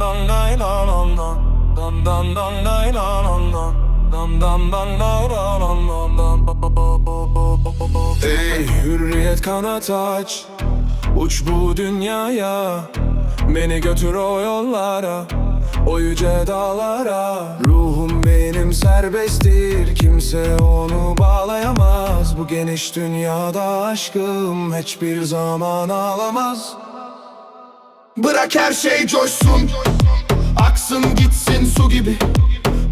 dan dan day dan dan dan Dan dan dan day dan dan dan Dan dan ba ba ba ba. Ey hürriyet kanat aç Uç bu dünyaya Beni götür o yollara O yüce dağlara Ruhum benim serbesttir Kimse onu bağlayamaz Bu geniş dünyada aşkım Hiçbir zaman ağlamaz Bırak her şey coşsun. Aksın gitsin su gibi.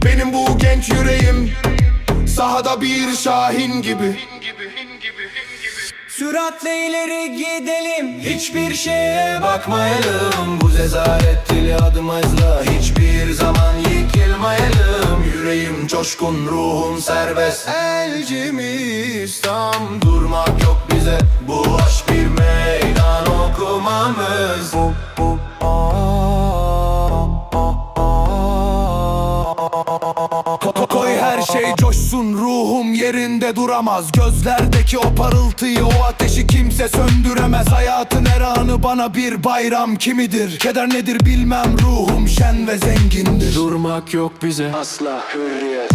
Benim bu genç yüreğim Sahada bir şahin gibi. Süratle ileri gidelim. Hiçbir şeye bakmayalım. Bu zezaret dili adımızla Hiçbir zaman yıkılmayalım. Yüreğim coşkun ruhum serbest. Elcimiz tam Durmak şey coşsun ruhum yerinde duramaz. Gözlerdeki o parıltıyı o ateşi kimse söndüremez. Hayatın her anı bana bir bayram kimidir? Keder nedir bilmem. Ruhum şen ve zengindir. Durmak yok bize. Asla hürriyet